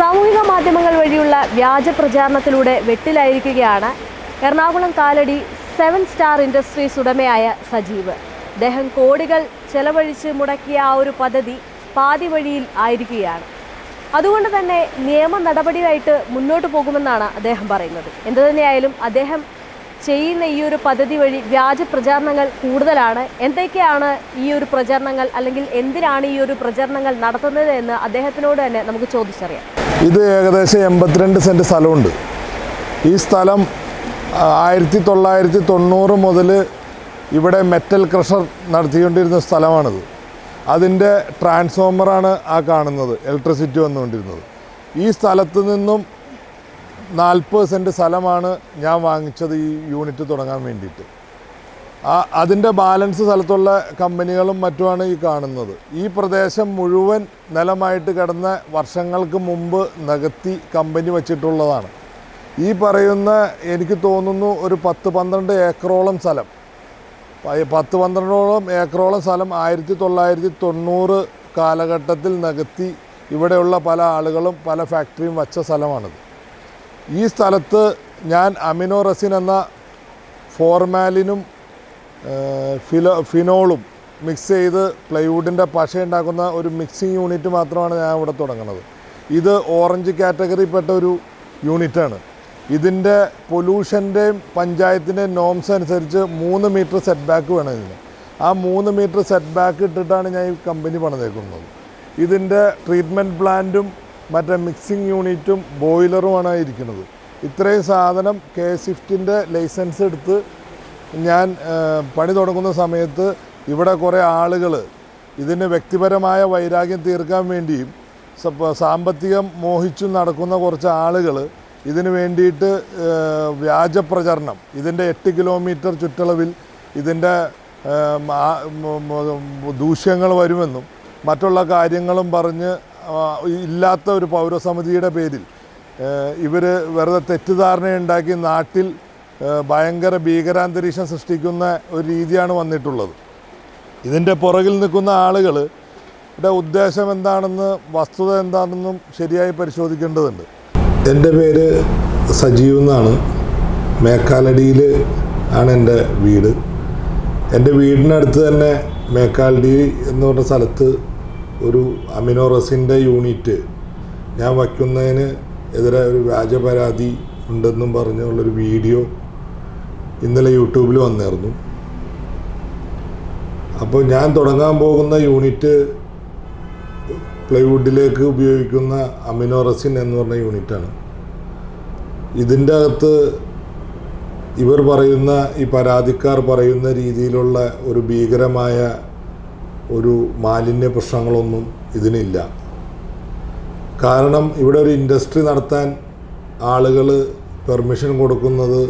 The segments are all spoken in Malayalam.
സാമൂഹിക മാധ്യമങ്ങൾ വഴിയുള്ള വ്യാജ പ്രചാരണത്തിലൂടെ വെട്ടിലായിരിക്കുകയാണ് Ernakulam Kalady seven star industries ഉടമയായ സജീവ്. അദ്ദേഹം കോടികൾ ചെലവഴിച്ച് മുടക്കിയ ആ ഒരു പദ്ധതി പാതി വഴിയിൽ ആയിരിക്കുകയാണ്. അതുകൊണ്ട് തന്നെ നിയമ നടപടിയായിട്ട് മുന്നോട്ട് പോകുമെന്നാണ് അദ്ദേഹം പറയുന്നത്. എന്തു തന്നെയായാലും അദ്ദേഹം ചെയ്യുന്ന ഈ ഒരു പദ്ധതി വഴി വ്യാജ പ്രചാരണങ്ങൾ കൂടുതലാണ്. എന്തൊക്കെയാണ് ഈ ഒരു പ്രചാരണങ്ങൾ അല്ലെങ്കിൽ എന്തിനാണ് ഈ ഒരു പ്രചാരണങ്ങൾ നടത്തുന്നത് എന്ന് അദ്ദേഹത്തിനോട് തന്നെ നമുക്ക് ചോദിച്ചറിയാം. ഇത് ഏകദേശം എൺപത്തിരണ്ട് സെന്റ് സ്ഥലമുണ്ട്. ഈ സ്ഥലം ആയിരത്തി തൊള്ളായിരത്തി തൊണ്ണൂറ് മുതൽ ഇവിടെ മെറ്റൽ ക്രഷർ നടത്തിക്കൊണ്ടിരുന്ന സ്ഥലമാണിത്. അതിന്റെ ട്രാൻസ്ഫോമറാണ് ആ കാണുന്നത് ഇലക്ട്രിസിറ്റി വന്നുകൊണ്ടിരുന്നത്. ഈ സ്ഥലത്ത് നിന്നും നാൽപ്പത് സെന്റ് സ്ഥലമാണ് ഞാൻ വാങ്ങിച്ചത് ഈ യൂണിറ്റ് തുടങ്ങാൻ വേണ്ടിയിട്ട്. ആ അതിന്റെ ബാലൻസ് സ്ഥലത്തുള്ള കമ്പനികളും മറ്റുമാണ് ഈ കാണുന്നത്. ഈ പ്രദേശം മുഴുവൻ നിലമായിട്ട് കിടന്ന വർഷങ്ങൾക്ക് മുമ്പ് നികത്തി കമ്പനി വച്ചിട്ടുള്ളതാണ്. ഈ പറയുന്ന എനിക്ക് തോന്നുന്നു ഒരു പത്ത് പന്ത്രണ്ട് ഏക്കറോളം സ്ഥലം. പത്ത് പന്ത്രണ്ടോളം ഏക്കറോളം സ്ഥലം ആയിരത്തി തൊള്ളായിരത്തി തൊണ്ണൂറ് കാലഘട്ടത്തിൽ നികത്തി ഇവിടെയുള്ള പല ആളുകളും പല ഫാക്ടറിയും വച്ച സ്ഥലമാണിത്. ഈ സ്ഥലത്ത് ഞാൻ അമിനോ റസിൻ എന്ന ഫോർമാലിനും ഫിലോ ഫിനോളും മിക്സ് ചെയ്ത് പ്ലൈവുഡിന്റെ പശ ഉണ്ടാക്കുന്ന ഒരു മിക്സിംഗ് യൂണിറ്റ് മാത്രമാണ് ഞാൻ ഇവിടെ തുടങ്ങുന്നത്. ഇത് ഓറഞ്ച് കാറ്റഗറിപ്പെട്ട ഒരു യൂണിറ്റാണ് ഇതിന്റെ പൊല്യൂഷന്റെയും പഞ്ചായത്തിന്റെയും നോംസ് അനുസരിച്ച് മൂന്ന് മീറ്റർ സെറ്റ് ബാക്ക് വേണം ഇതിന്. ആ മൂന്ന് മീറ്റർ സെറ്റ് ബാക്ക് ഇട്ടിട്ടാണ് ഞാൻ ഈ കമ്പനി പണിതേക്കുന്നത്. ഇതിന്റെ ട്രീറ്റ്മെന്റ് പ്ലാന്റും മറ്റേ മിക്സിംഗ് യൂണിറ്റും ബോയിലറുമാണ് ഇരിക്കുന്നത് ഇത്രയും സാധനം കെ സ്വിഫ്റ്റിന്റെ ലൈസൻസ് എടുത്ത് ഞാൻ പണി തുടങ്ങുന്ന സമയത്ത് ഇവിടെ കുറേ ആളുകൾ ഇതിന് വ്യക്തിപരമായ വൈരാഗ്യം തീർക്കാൻ വേണ്ടിയും സാമ്പത്തികം മോഹിച്ചു നടക്കുന്ന കുറച്ച് ആളുകൾ ഇതിന് വേണ്ടിയിട്ട് വ്യാജ പ്രചരണം ഇതിന്റെ എട്ട് കിലോമീറ്റർ ചുറ്റളവിൽ ഇതിന്റെ ദൂഷ്യങ്ങൾ വരുമെന്നും മറ്റുള്ള കാര്യങ്ങളും പറഞ്ഞ് ഇല്ലാത്ത ഒരു പൗരസമിതിയുടെ പേരിൽ ഇവർ വെറുതെ തെറ്റിദ്ധാരണയുണ്ടാക്കി നാട്ടിൽ ഭയങ്കര ഭീകരാന്തരീക്ഷം സൃഷ്ടിക്കുന്ന ഒരു രീതിയാണ് വന്നിട്ടുള്ളത്. ഇതിന്റെ പുറകിൽ നിൽക്കുന്ന ആളുകൾ ഉദ്ദേശം എന്താണെന്ന് വസ്തുത എന്താണെന്നും ശരിയായി പരിശോധിക്കേണ്ടതുണ്ട്. എന്റെ പേര് സജീവ് എന്നാണ്. മേക്കാലടിയിൽ ആണ് എന്റെ വീട്. എന്റെ വീടിനടുത്ത് തന്നെ മേക്കാലടി എന്ന് പറഞ്ഞ സ്ഥലത്ത് ഒരു അമിനോറസിന്റെ യൂണിറ്റ് ഞാൻ വയ്ക്കുന്നതിന് എതിരെ ഒരു വ്യാജ പരാതി ഉണ്ടെന്നും പറഞ്ഞുള്ളൊരു വീഡിയോ ഇന്നലെ യൂട്യൂബിൽ വന്നായിരുന്നു അപ്പോൾ ഞാൻ തുടങ്ങാൻ പോകുന്ന യൂണിറ്റ് പ്ലൈവുഡിലേക്ക് ഉപയോഗിക്കുന്ന അമിനോറസിൻ എന്ന് പറഞ്ഞ യൂണിറ്റാണ്. ഇതിന്റെ അകത്ത് ഇവർ പറയുന്ന ഈ പരാതിക്കാർ പറയുന്ന രീതിയിലുള്ള ഒരു ഭീകരമായ ഒരു മാലിന്യ പ്രശ്നങ്ങളൊന്നും ഇതിനില്ല. കാരണം ഇവിടെ ഒരു ഇൻഡസ്ട്രി നടത്താൻ ആളുകൾ പെർമിഷൻ കൊടുക്കുന്നത്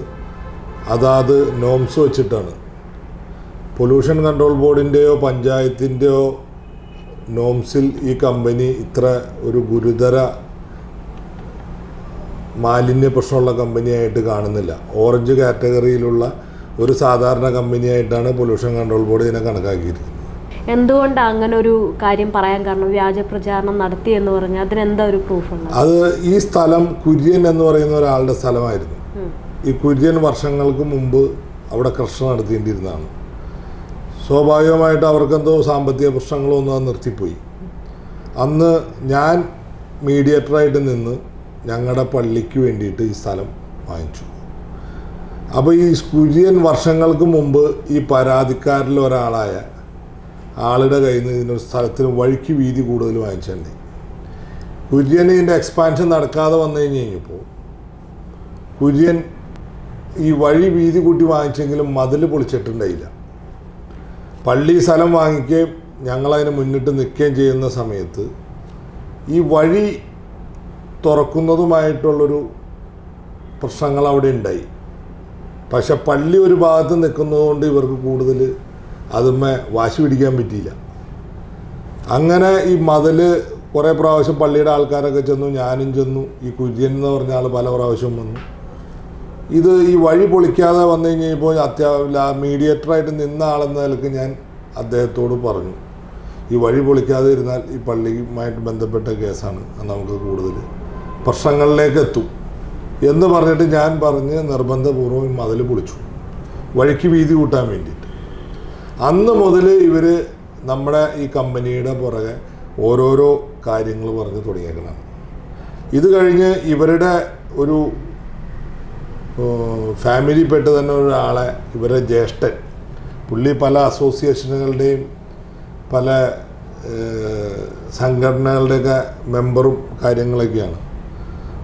അതാത് നോംസ് വെച്ചിട്ടാണ്. പൊല്യൂഷൻ കൺട്രോൾ ബോർഡിന്റെയോ പഞ്ചായത്തിന്റെയോ നോംസിൽ ഈ കമ്പനി ഇത്ര ഒരു ഗുരുതര മാലിന്യ പ്രശ്നമുള്ള കമ്പനിയായിട്ട് കാണുന്നില്ല. ഓറഞ്ച് കാറ്റഗറിയിലുള്ള ഒരു സാധാരണ കമ്പനിയായിട്ടാണ് പൊല്യൂഷൻ കൺട്രോൾ ബോർഡ് ഇതിനെ കണക്കാക്കിയിരിക്കുന്നത്. എന്തുകൊണ്ടാണ് അങ്ങനെ ഒരു കാര്യം പറയാൻ കാരണം വ്യാജ പ്രചാരണം നടത്തി എന്ന് പറഞ്ഞാൽ അതിനെന്താ ഒരു പ്രൂഫ് ഉള്ളത്? അത് ഈ സ്ഥലം കുര്യൻ എന്ന് പറയുന്ന ഒരാളുടെ സ്ഥലമായിരുന്നു. ഈ കുര്യൻ വർഷങ്ങൾക്ക് മുമ്പ് അവിടെ കൃഷി നടത്തേണ്ടിയിരുന്നതാണ്. സ്വാഭാവികമായിട്ട് അവർക്കെന്തോ സാമ്പത്തിക പ്രശ്നങ്ങളോ ഒന്നും അത് നിർത്തിപ്പോയി. അന്ന് ഞാൻ മീഡിയേറ്ററായിട്ട് നിന്ന് ഞങ്ങളുടെ പള്ളിക്ക് വേണ്ടിയിട്ട് ഈ സ്ഥലം വാങ്ങിച്ചു. അപ്പോൾ ഈ കുര്യൻ വർഷങ്ങൾക്ക് മുമ്പ് ഈ പരാതിക്കാരിൽ ഒരാളായ ആളുടെ കയ്യിൽ നിന്ന് ഇതിനൊരു സ്ഥലത്തിന് വഴിക്ക് വീതി കൂടുതൽ വാങ്ങിച്ചിട്ടുണ്ട് കുര്യൻ ഇതിന്റെ എക്സ്പാൻഷൻ നടക്കാതെ വന്നു കഴിഞ്ഞ് കഴിഞ്ഞപ്പോൾ കുര്യൻ ഈ വഴി വീതി കൂട്ടി വാങ്ങിച്ചെങ്കിലും മതിൽ പൊളിച്ചിട്ടുണ്ടായില്ല. പള്ളി സ്ഥലം വാങ്ങിക്കുകയും ഞങ്ങളതിന് മുന്നിട്ട് നിൽക്കുകയും ചെയ്യുന്ന സമയത്ത് ഈ വഴി തുറക്കുന്നതുമായിട്ടുള്ളൊരു പ്രശ്നങ്ങൾ അവിടെ ഉണ്ടായി. പക്ഷെ പള്ളി ഒരു ഭാഗത്ത് നിൽക്കുന്നതുകൊണ്ട് ഇവർക്ക് കൂടുതൽ അതുമ്മേ വാശി പിടിക്കാൻ പറ്റിയില്ല. അങ്ങനെ ഈ മതിൽ കുറേ പ്രാവശ്യം പള്ളിയുടെ ആൾക്കാരൊക്കെ ചെന്നു ഞാനും ചെന്നു ഈ കുര്യൻ എന്ന് പറഞ്ഞ ആൾ പല പ്രാവശ്യം വന്നു. ഇത് ഈ വഴി പൊളിക്കാതെ വന്നു കഴിഞ്ഞപ്പോൾ അത്യാവശ്യം മീഡിയേറ്ററായിട്ട് നിന്ന ആളെന്ന നിലയ്ക്ക് ഞാൻ അദ്ദേഹത്തോട് പറഞ്ഞു ഈ വഴി പൊളിക്കാതെ ഇരുന്നാൽ ഈ പള്ളിയുമായിട്ട് ബന്ധപ്പെട്ട കേസാണ് നമുക്ക് കൂടുതൽ പ്രശ്നങ്ങളിലേക്ക് എത്തും. എന്ന് പറഞ്ഞിട്ട് ഞാൻ പറഞ്ഞ് നിർബന്ധപൂർവം ഈ മതിൽ പൊളിച്ചു. വഴിക്ക് വീതി കൂട്ടാൻ വേണ്ടിയിട്ട് അന്ന് മുതൽ ഇവർ നമ്മുടെ ഈ കമ്പനിയുടെ പുറകെ ഓരോരോ കാര്യങ്ങൾ പറഞ്ഞ് തുടങ്ങിയേക്കണം ഇത് കഴിഞ്ഞ് ഇവരുടെ ഒരു ഫാമിലിപ്പെട്ട് തന്നെ ഒരാളെ ഇവരുടെ ജ്യേഷ്ഠൻ പുള്ളി പല അസോസിയേഷനുകളുടെയും പല സംഘടനകളുടെയൊക്കെ മെമ്പറും കാര്യങ്ങളൊക്കെയാണ്.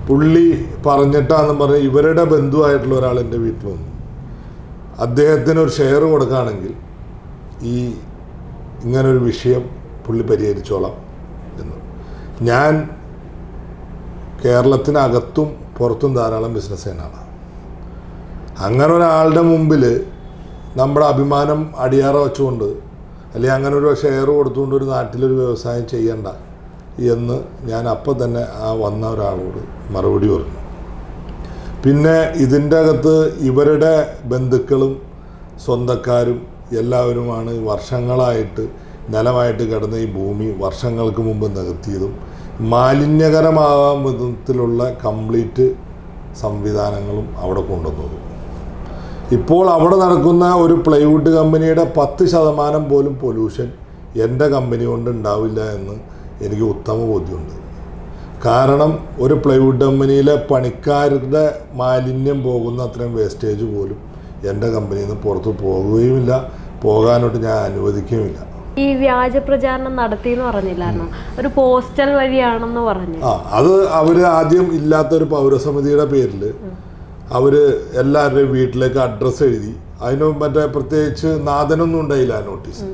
പുള്ളി പറഞ്ഞിട്ടാന്ന് പറഞ്ഞ് ഇവരുടെ ബന്ധുവായിട്ടുള്ള ഒരാൾ എന്റെ വീട്ടിൽ വന്നു. അദ്ദേഹത്തിന് ഒരു ഷെയർ കൊടുക്കുകയാണെങ്കിൽ ഈ ഇങ്ങനൊരു വിഷയം പുള്ളി പരിഹരിച്ചോളാം എന്ന്. ഞാൻ കേരളത്തിനകത്തും പുറത്തും ധാരാളം ബിസിനസ് ചെയ്യുന്നതാണ് അങ്ങനെ ഒരാളുടെ മുമ്പിൽ നമ്മുടെ അഭിമാനം അടിയാറ വെച്ചുകൊണ്ട് അല്ലെങ്കിൽ അങ്ങനെ ഒരു ഷെയർ കൊടുത്തുകൊണ്ട് ഒരു നാട്ടിലൊരു വ്യവസായം ചെയ്യണ്ട എന്ന് ഞാൻ അപ്പം തന്നെ ആ വന്ന ഒരാളോട് മറുപടി പറഞ്ഞു. പിന്നെ ഇതിന്റെ അകത്ത് ഇവരുടെ ബന്ധുക്കളും സ്വന്തക്കാരും എല്ലാവരുമാണ് വർഷങ്ങളായിട്ട് നിലമായിട്ട് കിടന്ന ഈ ഭൂമി വർഷങ്ങൾക്ക് മുമ്പ് നികത്തിയതും മാലിന്യകരമാകാൻ വിധത്തിലുള്ള കംപ്ലീറ്റ് സംവിധാനങ്ങളും അവിടെ കൊണ്ടുവന്നതും. ഇപ്പോൾ അവിടെ നടക്കുന്ന ഒരു പ്ലൈവുഡ് കമ്പനിയുടെ പത്ത് ശതമാനം പോലും പൊല്യൂഷൻ എന്റെ കമ്പനി കൊണ്ട് ഉണ്ടാവില്ല എന്ന് എനിക്ക് ഉത്തമ ബോധ്യമുണ്ട്. കാരണം ഒരു പ്ലൈവുഡ് കമ്പനിയിലെ പണിക്കാരുടെ മാലിന്യം പോകുന്ന അത്രയും വേസ്റ്റേജ് പോലും എന്റെ കമ്പനിയിൽ നിന്ന് പുറത്ത് പോകുകയുമില്ല പോകാനോട്ട് ഞാൻ അനുവദിക്കുകയുമില്ല. ഈ വ്യാജ പ്രചാരണം നടത്തി എന്ന് പറഞ്ഞില്ലായിരുന്നു ഒരു പോസ്റ്റൽ വഴിയാണെന്ന് പറഞ്ഞു ആ അത് അവർ ആദ്യം ഇല്ലാത്തൊരു പൗരസമിതിയുടെ പേരിൽ അവർ എല്ലാവരുടെയും വീട്ടിലേക്ക് അഡ്രസ്സ് എഴുതി. അതിന് മറ്റേ പ്രത്യേകിച്ച് നാഥനൊന്നും ഉണ്ടായില്ല ആ നോട്ടീസ്.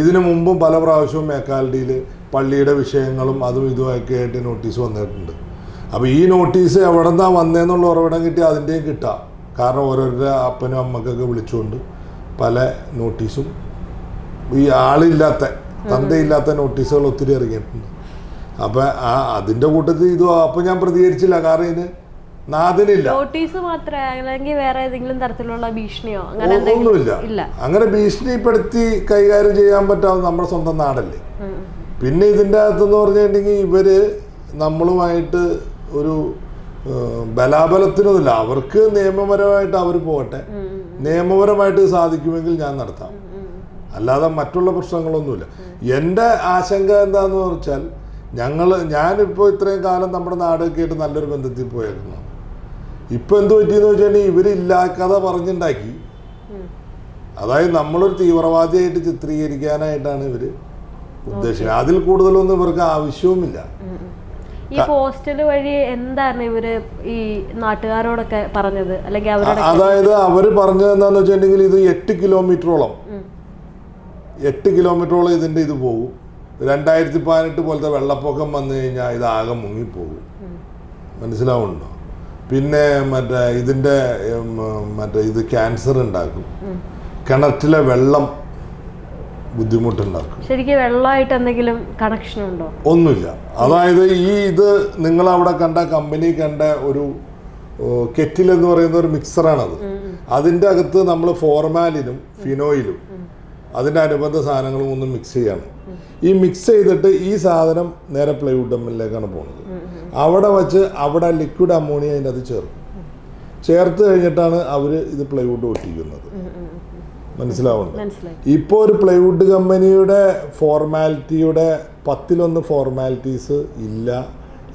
ഇതിനു മുമ്പും പല പ്രാവശ്യവും മേക്കാലടിയിൽ പള്ളിയുടെ വിഷയങ്ങളും അതും ഇതുമൊക്കെ ആയിട്ട് നോട്ടീസ് വന്നിട്ടുണ്ട്. അപ്പോൾ ഈ നോട്ടീസ് എവിടെ നിന്നാണ് വന്നതെന്നുള്ള ഉറവിടം കിട്ടി അതിന്റെയും കിട്ടാം. കാരണം ഓരോരുടെ അപ്പനും അമ്മക്കൊക്കെ വിളിച്ചുകൊണ്ട് പല നോട്ടീസും. ഈ ആളില്ലാത്ത തന്തയില്ലാത്ത നോട്ടീസുകൾ ഒത്തിരി ഇറങ്ങിയിട്ടുണ്ട്. അപ്പം ആ അതിന്റെ കൂട്ടത്തിൽ ഇത് അപ്പം ഞാൻ പ്രതികരിച്ചില്ല. കാരണം ഇതിന് നാഥനില്ല. നോട്ടീസ് മാത്രമേ അല്ലെങ്കിൽ വേറെ ഏതെങ്കിലും തരത്തിലുള്ള ഭീഷണിയോ അങ്ങനെ ഒന്നുമില്ല. അങ്ങനെ ഭീഷണിപ്പെടുത്തി കൈകാര്യം ചെയ്യാൻ പറ്റാവുന്ന നമ്മുടെ സ്വന്തം നാടല്ലേ. പിന്നെ ഇതിന്റെ അകത്തെന്ന് പറഞ്ഞിട്ടുണ്ടെങ്കിൽ ഇവർ നമ്മളുമായിട്ട് ഒരു ബലാബലത്തിനൊന്നുമില്ല. അവർക്ക് നിയമപരമായിട്ട് അവർ പോകട്ടെ. നിയമപരമായിട്ട് സാധിക്കുമെങ്കിൽ ഞാൻ നടത്താം. അല്ലാതെ മറ്റുള്ള പ്രശ്നങ്ങളൊന്നുമില്ല. എന്റെ ആശങ്ക എന്താന്ന് വെച്ചാൽ ഞങ്ങൾ ഞാനിപ്പോൾ ഇത്രയും കാലം നമ്മുടെ നാടൊക്കെ ആയിട്ട് നല്ലൊരു ബന്ധത്തിൽ പോയിരുന്നു. ഇപ്പം എന്ത് പറ്റിയെന്ന് വെച്ചിട്ടുണ്ടെങ്കിൽ ഇവരില്ലാക്കഥ പറഞ്ഞുണ്ടാക്കി. ഉം. അതായത് നമ്മളൊരു തീവ്രവാദിയായിട്ട് ചിത്രീകരിക്കാനായിട്ടാണ് ഇവർ ഉദ്ദേശിക്കുന്നത് അതിൽ കൂടുതലൊന്നും ഇവർക്ക് ആവശ്യവുമില്ല. ഈ പോസ്റ്റൽ വഴി എന്തായിരുന്നു ഇവർ ഈ നാട്ടുകാരോടൊക്കെ പറഞ്ഞത്? അല്ലെങ്കിൽ അവരുടെ അതായത് അവർ പറഞ്ഞത് എന്താന്ന് വെച്ചിട്ടുണ്ടെങ്കിൽ ഇത് എട്ട് കിലോമീറ്ററോളം. എട്ട് കിലോമീറ്ററോളം ഇതിന്റെ ഇത് പോകും രണ്ടായിരത്തി പതിനെട്ട് പോലത്തെ വെള്ളപ്പൊക്കം വന്നു കഴിഞ്ഞാൽ ഇത് ആകെ മുങ്ങിപ്പോകും മനസ്സിലാവുന്നുണ്ടോ? പിന്നെ മറ്റേ ഇതിന്റെ മറ്റേ ഇത് ക്യാൻസർ ഉണ്ടാക്കും. കിണറ്റിലെ വെള്ളം ബുദ്ധിമുട്ടുണ്ടാക്കും. ശരിക്കും വെള്ളമായിട്ട് എന്തെങ്കിലും കണക്ഷൻ ഉണ്ടോ? ഒന്നുമില്ല. അതായത് ഈ ഇത് നിങ്ങൾ അവിടെ കണ്ട കമ്പനി കണ്ട ഒരു കെറ്റിൽ എന്ന് പറയുന്ന ഒരു മിക്സറാണത് അതിന്റെ അകത്ത് നമ്മൾ ഫോർമാലിനും ഫിനോയിലും അതിന്റെ അനുബന്ധ സാധനങ്ങളും ഒന്നും മിക്സ് ചെയ്യാണ്. ഈ മിക്സ് ചെയ്തിട്ട് ഈ സാധനം നേരെ പ്ലൈവുഡ് എമ്മിലേക്കാണ് പോകുന്നത് അവിടെ വച്ച് അവിടെ ലിക്വിഡ് അമോണിയ അതിനകത്ത് അത് ചേർക്കും ചേർത്ത് കഴിഞ്ഞിട്ടാണ് അവർ ഇത് പ്ലൈവുഡ് ഒട്ടിക്കുന്നത്. മനസ്സിലാവുന്നുണ്ട് മനസ്സിലായി. ഇപ്പോൾ ഒരു പ്ലൈവുഡ് കമ്പനിയുടെ ഫോർമാലിറ്റിയുടെ പത്തിലൊന്ന് ഫോർമാലിറ്റീസ് ഇല്ല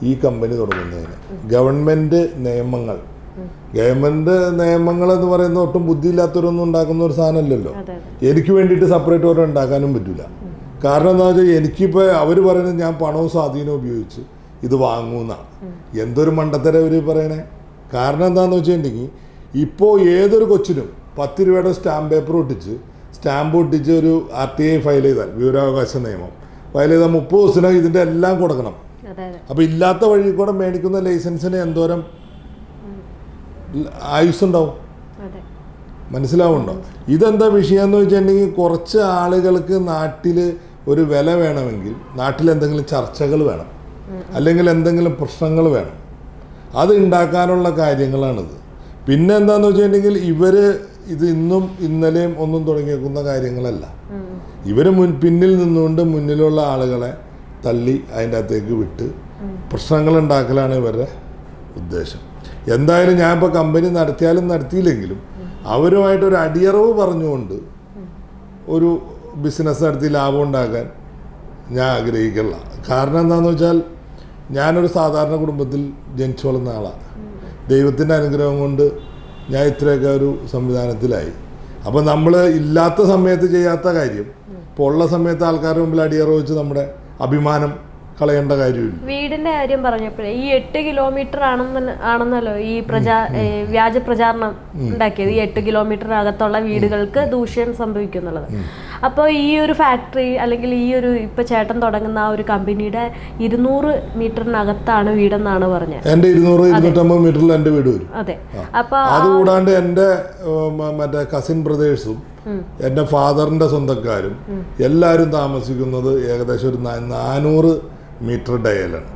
ഈ കമ്പനി തുടങ്ങുന്നതിന്. ഗവൺമെന്റ് നിയമങ്ങൾ. ഗവൺമെന്റ് നിയമങ്ങൾ എന്ന് പറയുന്ന ഒട്ടും ബുദ്ധിയില്ലാത്തവരൊന്നും ഉണ്ടാക്കുന്ന ഒരു സാധനമല്ലല്ലോ. എനിക്ക് വേണ്ടിയിട്ട് സെപ്പറേറ്റ് ഓരോ ഉണ്ടാക്കാനും പറ്റില്ല കാരണം എന്താ വെച്ചാൽ എനിക്കിപ്പോൾ അവർ പറയുന്നത് ഞാൻ പണവും സ്വാധീനവും ഉപയോഗിച്ച് ഇത് വാങ്ങുമെന്നാണ് എന്തൊരു മണ്ടത്തരം അവർ പറയണേ? കാരണം എന്താണെന്ന് വെച്ചിട്ടുണ്ടെങ്കിൽ ഇപ്പോൾ ഏതൊരു കൊച്ചിനും പത്ത് രൂപയുടെ സ്റ്റാമ്പ് പേപ്പർ ഒട്ടിച്ച് സ്റ്റാമ്പ് ഒട്ടിച്ച് ഒരു ആർ ടി ഐ ഫയൽ ചെയ്താൽ വിവരാവകാശ നിയമം. ഫയൽ ചെയ്താൽ മുപ്പത് ദിവസത്തിനകം ഇതിന്റെ എല്ലാം കൊടുക്കണം. അപ്പോൾ ഇല്ലാത്ത വഴി കൂടെ മേടിക്കുന്ന ലൈസൻസിന് എന്തോരം ആയുസ്സുണ്ടാവും? അതെ. മനസ്സിലാവുന്നുണ്ടോ ഇതെന്താ വിഷയം എന്ന് വെച്ചിട്ടുണ്ടെങ്കിൽ കുറച്ച് ആളുകൾക്ക് നാട്ടിൽ ഒരു വില വേണമെങ്കിൽ നാട്ടിൽ എന്തെങ്കിലും ചർച്ചകൾ വേണം. അല്ലെങ്കിൽ എന്തെങ്കിലും പ്രശ്നങ്ങൾ വേണം. അത് ഉണ്ടാക്കാനുള്ള കാര്യങ്ങളാണിത്. പിന്നെ എന്താണെന്ന് വെച്ചിട്ടുണ്ടെങ്കിൽ ഇവർ ഇത് ഇന്നും ഇന്നലെയും ഒന്നും തുടങ്ങിയേക്കുന്ന കാര്യങ്ങളല്ല. ഇവർ മുൻ പിന്നിൽ നിന്നുകൊണ്ട് മുന്നിലുള്ള ആളുകളെ തള്ളി അതിന്റെ അകത്തേക്ക് വിട്ട് പ്രശ്നങ്ങൾ ഉണ്ടാക്കലാണ് ഇവരുടെ ഉദ്ദേശം. എന്തായാലും ഞാൻ ഇപ്പോൾ കമ്പനി നടത്തിയാലും നടത്തിയില്ലെങ്കിലും അവരുമായിട്ട് ഒരു അടിയറവ് പറഞ്ഞുകൊണ്ട് ഒരു ബിസിനസ് നടത്തി ലാഭം ഉണ്ടാക്കാൻ ഞാൻ ആഗ്രഹിക്കില്ല. കാരണം എന്താണെന്ന് വെച്ചാൽ ഞാനൊരു സാധാരണ കുടുംബത്തിൽ ജനിച്ചു വളർന്ന ആളാണ്. ദൈവത്തിന്റെ അനുഗ്രഹം കൊണ്ട് ഞാൻ ഇത്രയൊക്കെ ഒരു സംവിധാനത്തിലായി. അപ്പം നമ്മൾ ഇല്ലാത്ത സമയത്ത് ചെയ്യാത്ത കാര്യം ഇപ്പോൾ ഉള്ള സമയത്ത് ആൾക്കാരുടെ മുമ്പിൽ അടിയറവ് വെച്ച് നമ്മുടെ അഭിമാനം കളയേണ്ട കാര്യമില്ല. വീടിന്റെ കാര്യം പറഞ്ഞപ്പോഴേ ഈ എട്ട് കിലോമീറ്റർ ആണെന്ന് ആണെന്നല്ലോ ഈ പ്രചാ വ്യാജ പ്രചാരണം ഉണ്ടാക്കിയത്. ഈ എട്ട് കിലോമീറ്ററിനകത്തുള്ള വീടുകൾക്ക് ദൂഷ്യം സംഭവിക്കും എന്നുള്ളത് അപ്പോൾ ഈ ഒരു ഫാക്ടറി അല്ലെങ്കിൽ ഈ ഒരു ഇപ്പൊ ചേട്ടൻ തുടങ്ങുന്ന ആ ഒരു കമ്പനിയുടെ ഇരുന്നൂറ് മീറ്ററിനകത്താണ് വീടെന്നാണ് പറഞ്ഞത്. എന്റെ ഇരുന്നൂറ് ഇരുന്നൂറ്റമ്പത് മീറ്ററിൽ എന്റെ വീട് വരും. അതെ. അപ്പൊ അതുകൂടാണ്ട് എന്റെ മറ്റേ കസിൻ ബ്രദേഴ്സും എന്റെ ഫാദറിന്റെ സ്വന്തക്കാരും എല്ലാവരും താമസിക്കുന്നത് ഏകദേശം ഒരു നാനൂറ് മീറ്റർ ഡയലാണ്.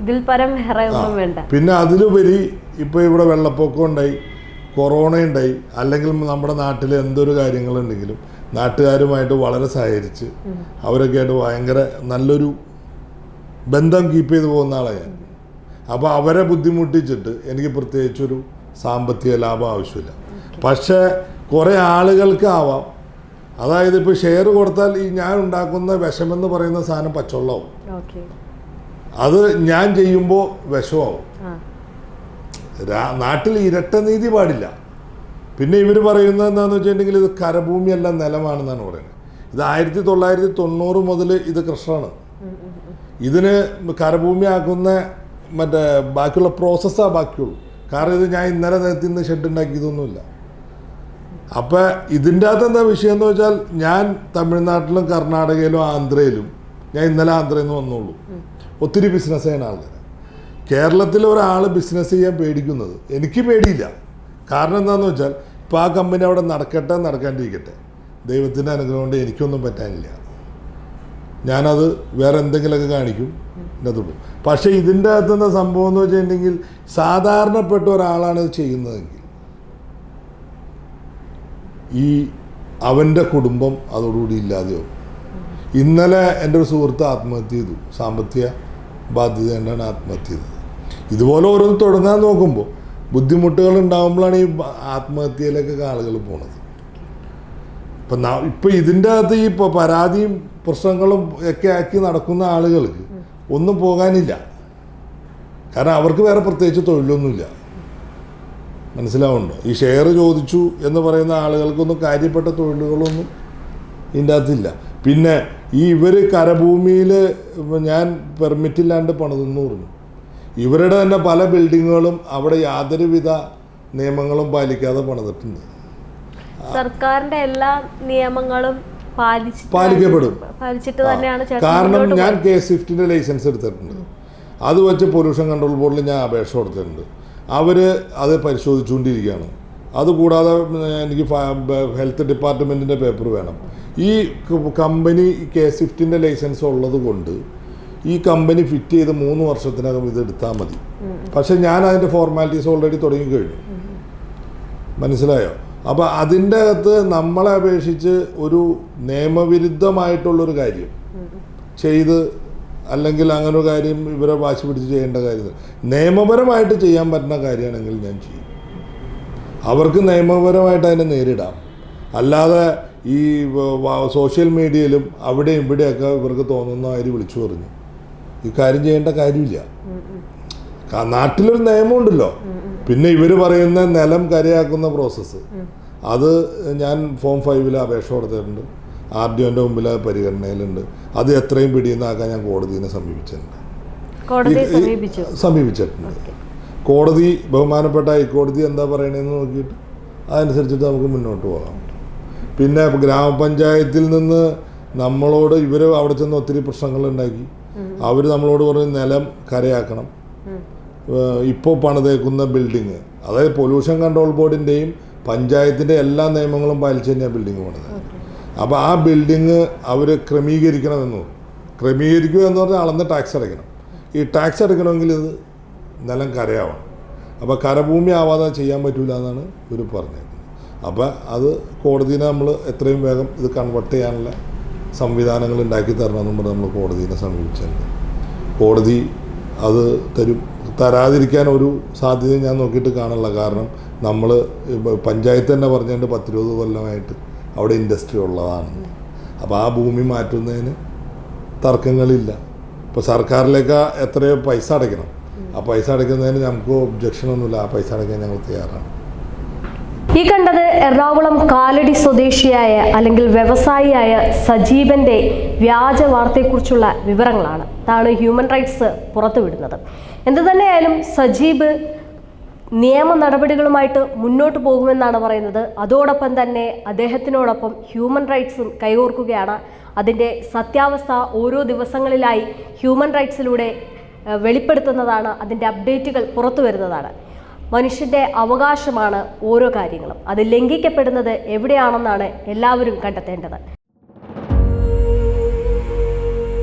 ഇതിൽ പരം വേറെ ഒന്നും വേണ്ട. പിന്നെ അതിലുപരി ഇപ്പൊ ഇവിടെ വെള്ളപ്പൊക്കം ഉണ്ടായി. കൊറോണ ഉണ്ടായി അല്ലെങ്കിൽ നമ്മുടെ നാട്ടിൽ എന്തൊരു കാര്യങ്ങളുണ്ടെങ്കിലും നാട്ടുകാരുമായിട്ട് വളരെ സഹകരിച്ച് അവരൊക്കെ ആയിട്ട് ഭയങ്കര നല്ലൊരു ബന്ധം കീപ്പ് ചെയ്ത് പോകുന്ന ആളാണ് ഞാൻ. അപ്പോൾ അവരെ ബുദ്ധിമുട്ടിച്ചിട്ട് എനിക്ക് പ്രത്യേകിച്ചൊരു സാമ്പത്തിക ലാഭം ആവശ്യമില്ല. പക്ഷേ കുറേ ആളുകൾക്ക് ആവാം. അതായത് ഇപ്പോൾ ഷെയർ കൊടുത്താൽ ഈ ഞാൻ ഉണ്ടാക്കുന്ന വിഷമെന്ന് പറയുന്ന സാധനം പച്ചവെള്ളമാവും. അത് ഞാൻ ചെയ്യുമ്പോൾ വിഷമാവും. നാട്ടിൽ ഇരട്ട നീതി പാടില്ല. പിന്നെ ഇവർ പറയുന്നത് എന്താണെന്ന് വെച്ചിട്ടുണ്ടെങ്കിൽ ഇത് കരഭൂമിയല്ല നിലമാണെന്നാണ് പറയുന്നത്. ഇത് ആയിരത്തി തൊള്ളായിരത്തി തൊണ്ണൂറ് മുതൽ ഇത് കൃഷ്ണാണ് ഇതിന് കരഭൂമിയാക്കുന്ന മറ്റേ ബാക്കിയുള്ള പ്രോസസ്സാണ് ബാക്കിയുള്ളൂ. കാരണം ഇത് ഞാൻ ഇന്നലെ നേരത്തെ ഇന്ന് ഷെഡ് ഉണ്ടാക്കിയതൊന്നുമില്ല. അപ്പം ഇതിന്റെ അകത്ത് എന്താ വിഷയം എന്ന് വെച്ചാൽ ഞാൻ തമിഴ്നാട്ടിലും കർണാടകയിലും ആന്ധ്രയിലും ഞാൻ ഇന്നലെ ആന്ധ്രയിൽ നിന്ന് വന്നോളൂ. ഒത്തിരി ബിസിനസ് ചെയ്യുന്ന ആൾക്കാർ കേരളത്തിൽ ഒരാൾ ബിസിനസ് ചെയ്യാൻ പേടിക്കുന്നത്. എനിക്ക് പേടിയില്ല. കാരണം എന്താണെന്ന് വെച്ചാൽ ഇപ്പോൾ ആ കമ്പനി അവിടെ നടക്കട്ടെ നടക്കാണ്ടിരിക്കട്ടെ. ദൈവത്തിന്റെ അനുഗ്രഹം കൊണ്ട് എനിക്കൊന്നും പറ്റാനില്ല. ഞാനത് വേറെ എന്തെങ്കിലുമൊക്കെ കാണിക്കും ഇതിനകത്തുള്ളൂ പക്ഷേ ഇതിന്റെ അകത്ത് എന്താ സംഭവം എന്ന് വെച്ചിട്ടുണ്ടെങ്കിൽ സാധാരണപ്പെട്ട ഒരാളാണ് ഇത് ചെയ്യുന്നതെങ്കിൽ ഈ അവന്റെ കുടുംബം അതോടുകൂടി ഇല്ലാതെയാവും. ഇന്നലെ എന്റെ ഒരു സുഹൃത്ത് ആത്മഹത്യ ചെയ്തു. സാമ്പത്തിക ബാധ്യത കൊണ്ടാണ് ആത്മഹത്യ ചെയ്തത്. ഇതുപോലെ ഓരോന്ന് തുടങ്ങാൻ നോക്കുമ്പോൾ ബുദ്ധിമുട്ടുകൾ ഉണ്ടാകുമ്പോഴാണ് ഈ ആത്മഹത്യയിലേക്കൊക്കെ ആളുകൾ പോണത്. ഇപ്പം ഇപ്പം ഇതിന്റെ അകത്ത് ഈ പരാതിയും പ്രശ്നങ്ങളും ഒക്കെ ആക്കി നടക്കുന്ന ആളുകൾക്ക് ഒന്നും പോകാനില്ല. കാരണം അവർക്ക് വേറെ പ്രത്യേകിച്ച് തൊഴിലൊന്നുമില്ല. മനസ്സിലാവുന്നുണ്ടോ? ഈ ഷെയർ ചോദിച്ചു എന്ന് പറയുന്ന ആളുകൾക്കൊന്നും കാര്യപ്പെട്ട തൊഴിലുകളൊന്നും ഇതിന്റെ അകത്തില്ല. പിന്നെ ഈ ഇവർ കരഭൂമിയിൽ ഞാൻ പെർമിറ്റില്ലാണ്ട് പണിതെന്ന് പറഞ്ഞു. ഇവരുടെ തന്നെ പല ബിൽഡിങ്ങുകളും അവിടെ യാതൊരുവിധ നിയമങ്ങളും പാലിക്കാതെ പണിതിട്ടുണ്ട്. സർക്കാരിന്റെ എല്ലാ നിയമങ്ങളും പാലിക്കപ്പെടും. പാലിച്ചിട്ട് തന്നെയാണ് കാരണം ഞാൻ കെ സ്വിഫ്റ്റിന്റെ ലൈസൻസ് എടുത്തിട്ടുണ്ട്. അത് വെച്ച് പൊല്യൂഷൻ കൺട്രോൾ ബോർഡിൽ ഞാൻ അപേക്ഷ കൊടുത്തിട്ടുണ്ട്. അവർ അത് പരിശോധിച്ചുകൊണ്ടിരിക്കുകയാണ്. അതുകൂടാതെ എനിക്ക് ഹെൽത്ത് ഡിപ്പാർട്ട്മെന്റിന്റെ പേപ്പർ വേണം. ഈ കമ്പനി കെ സ്വിഫ്റ്റിന്റെ ലൈസൻസ് ഉള്ളത് കൊണ്ട് ഈ കമ്പനി ഫിറ്റ് ചെയ്ത് മൂന്ന് വർഷത്തിനകം ഇത് എടുത്താൽ മതി. പക്ഷെ ഞാൻ അതിന്റെ ഫോർമാലിറ്റീസ് ഓൾറെഡി തുടങ്ങിക്കഴിഞ്ഞു മനസ്സിലായോ? അപ്പോൾ അതിന്റെ അകത്ത് നമ്മളെ അപേക്ഷിച്ച് ഒരു നിയമവിരുദ്ധമായിട്ടുള്ളൊരു കാര്യം ചെയ്ത് അല്ലെങ്കിൽ അങ്ങനെ ഒരു കാര്യം ഇവരെ വാശി പിടിച്ച് ചെയ്യേണ്ട കാര്യം നിയമപരമായിട്ട് ചെയ്യാൻ പറ്റുന്ന കാര്യമാണെങ്കിൽ ഞാൻ ചെയ്യും. അവർക്ക് നിയമപരമായിട്ട് അതിനെ നേരിടാം. അല്ലാതെ ഈ സോഷ്യൽ മീഡിയയിലും അവിടെയും ഇവിടെയൊക്കെ ഇവർക്ക് തോന്നുന്ന കാര്യം വിളിച്ചു പറഞ്ഞു. ഈ കാര്യം ചെയ്യേണ്ട കാര്യമില്ല. നാട്ടിലൊരു നിയമമുണ്ടല്ലോ. പിന്നെ ഇവർ പറയുന്ന നിലം കരയാക്കുന്ന പ്രോസസ്സ് അത് ഞാൻ ഫോം ഫൈവിൽ അപേക്ഷ കൊടുത്തിട്ടുണ്ട്. ആർ ഡി ഒന്റെ മുമ്പിൽ പരിഗണനയിലുണ്ട്. അത് എത്രയും പിടിയെന്നാക്കാൻ ഞാൻ കോടതിനെ സമീപിച്ചിട്ടുണ്ട്. സമീപിച്ചിട്ടുണ്ട്. കോടതി ബഹുമാനപ്പെട്ട ഹൈക്കോടതി എന്താ പറയണതെന്ന് നോക്കിയിട്ട് അതനുസരിച്ചിട്ട് നമുക്ക് മുന്നോട്ട് പോകാം. പിന്നെ ഗ്രാമപഞ്ചായത്തിൽ നിന്ന് നമ്മളോട് ഇവർ അവിടെ ചെന്ന് ഒത്തിരി പ്രശ്നങ്ങൾ ഉണ്ടാക്കി അവർ നമ്മളോട് പറഞ്ഞ് നിലം കരയാക്കണം. ഇപ്പോൾ പണിതേക്കുന്ന ബിൽഡിങ്. അതായത് പൊല്യൂഷൻ കൺട്രോൾ ബോർഡിന്റെയും പഞ്ചായത്തിന്റെ എല്ലാ നിയമങ്ങളും പാലിച്ച് തന്നെയാണ് ബിൽഡിങ് പണിത്. അപ്പോൾ ആ ബിൽഡിങ് അവർ ക്രമീകരിക്കണമെന്ന് ക്രമീകരിക്കുക എന്ന് പറഞ്ഞാൽ അളന്ന് ടാക്സ് അടയ്ക്കണം. ഈ ടാക്സ് അടയ്ക്കണമെങ്കിൽ ഇത് നിലം കരയാവണം. അപ്പോൾ കരഭൂമി ആവാതെ ചെയ്യാൻ പറ്റില്ല എന്നാണ് ഇവർ പറഞ്ഞത് അപ്പോൾ അത് കോടതിനെ നമ്മൾ എത്രയും വേഗം ഇത് കൺവെർട്ട് ചെയ്യാനുള്ള സംവിധാനങ്ങൾ ഉണ്ടാക്കി തരണമെന്നും പറഞ്ഞ് നമ്മൾ കോടതിയെ സമീപിച്ചിട്ടുണ്ട് കോടതി അത് തരും. തരാതിരിക്കാൻ ഒരു സാധ്യത ഞാൻ നോക്കിയിട്ട് കാണില്ല കാരണം നമ്മൾ പഞ്ചായത്ത് തന്നെ പറഞ്ഞുകൊണ്ട് പത്തിരുപത് കൊല്ലമായിട്ട് അവിടെ ഇൻഡസ്ട്രി ഉള്ളതാണ്. അപ്പോൾ ആ ഭൂമി മാറ്റുന്നതിന് തർക്കങ്ങളില്ല. ഇപ്പോൾ സർക്കാരിലേക്ക് എത്രയോ പൈസ അടയ്ക്കണം. ആ പൈസ അടയ്ക്കുന്നതിന് നമുക്ക് ഒബ്ജക്ഷൻ ഒന്നുമില്ല. ആ പൈസ അടയ്ക്കാൻ ഞങ്ങൾ തയ്യാറാണ്. ഈ കണ്ടത് എറണാകുളം കാലടി സ്വദേശിയായ അല്ലെങ്കിൽ വ്യവസായിയായ സജീവന്റെ വ്യാജ വാർത്തയെക്കുറിച്ചുള്ള വിവരങ്ങളാണ്. അതാണ് ഹ്യൂമൻ റൈറ്റ്സ് പുറത്തുവിടുന്നത്. എന്തു തന്നെയായാലും സജീബ് നിയമ നടപടികളുമായിട്ട് മുന്നോട്ട് പോകുമെന്നാണ് പറയുന്നത്. അതോടൊപ്പം തന്നെ അദ്ദേഹത്തിനോടൊപ്പം ഹ്യൂമൻ റൈറ്റ്സും കൈകോർക്കുകയാണ്. അതിന്റെ സത്യാവസ്ഥ ഓരോ ദിവസങ്ങളിലായി ഹ്യൂമൻ റൈറ്റ്സിലൂടെ വെളിപ്പെടുത്തുന്നതാണ്. അതിന്റെ അപ്ഡേറ്റുകൾ പുറത്തു വരുന്നതാണ് മനുഷ്യന്റെ അവകാശമാണ് ഓരോ കാര്യങ്ങളും. അത് ലംഘിക്കപ്പെടുന്നത് എവിടെയാണെന്നാണ് എല്ലാവരും കണ്ടെത്തേണ്ടത്.